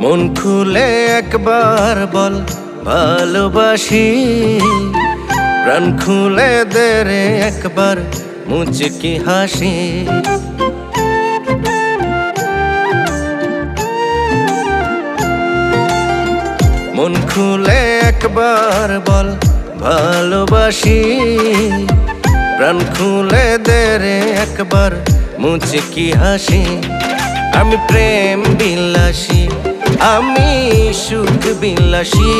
মন খুলে একবার বল, ভালোবাসি। প্রাণ খুলে দে রে একবার, মুচকি হাসি। মন খুলে একবার বল, ভালোবাসি। প্রাণ খুলে দে রে একবার, মুচকি হাসি। আমি প্রেম বিলাসী। আমি সুখ বিলাসী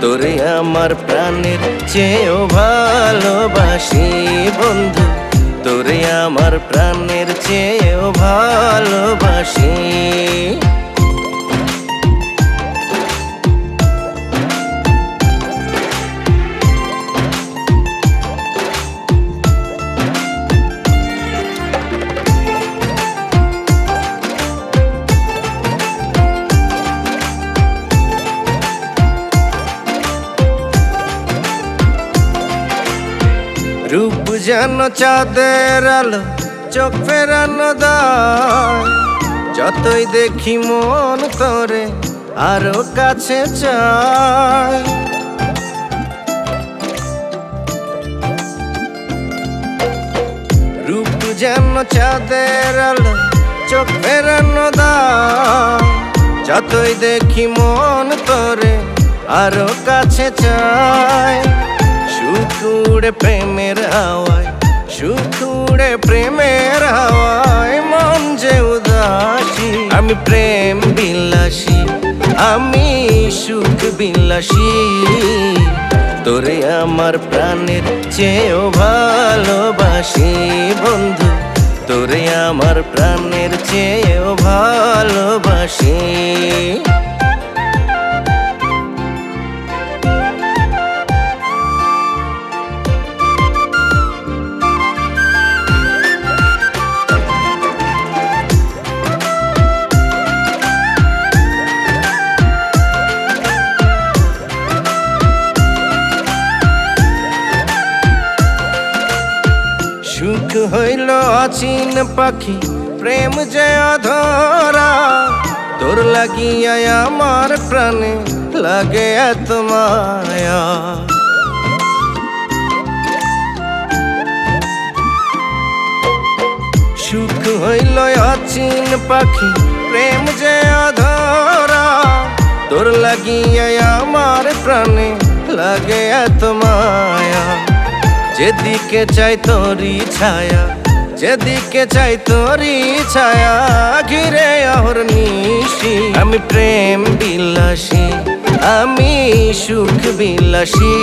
তোরে আমার প্রাণের চেয়েও ভালোবাসি বন্ধু। তোরে আমার প্রাণের চেয়েও ভালোবাসি। রূপ যেন চাঁদের আলো, চোখ ফেরানো যতই দেখি মন করে, আরও কাছে চায়। রূপ যেন চাঁদের আলো, চোখ ফেরানো যতই দেখি মন করে, আরও কাছে চায়। সুকুড়ে প্রেমের হাওয়ায় সুকুড়ে প্রেমের হাওয়ায়, মন যে উদাসী। আমি প্রেম বিলাসী, আমি সুখ বিলাসী। তোরে আমার প্রাণের চেয়েও ভালোবাসি বন্ধু, তোরে আমার প্রাণের চেয়েও ভালোবাসি। সুখ হইল অচিন পাখি, প্রেম যে অধরা। তোর লাগিয়া আমার প্রাণে লাগে এত মায়া সুখ হইল অচিন পাখি, প্রেম যে অধরা। তোর লাগিয়া আমার প্রাণে লাগে এত মায়া যেদিকে চাই তোরি ছায়া, যেদিকে চাই তোরি ছায়া, ঘিরে অহর নিশি। আমি প্রেম বিলাসী, আমি সুখ বিলাসী।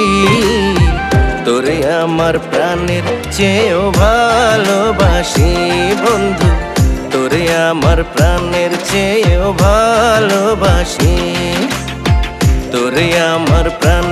তোরে আমার প্রাণের চেয়েও ভালোবাসি বন্ধু, তোরে আমার প্রাণের চেয়েও ভালোবাসি। তোরে আমার প্রাণের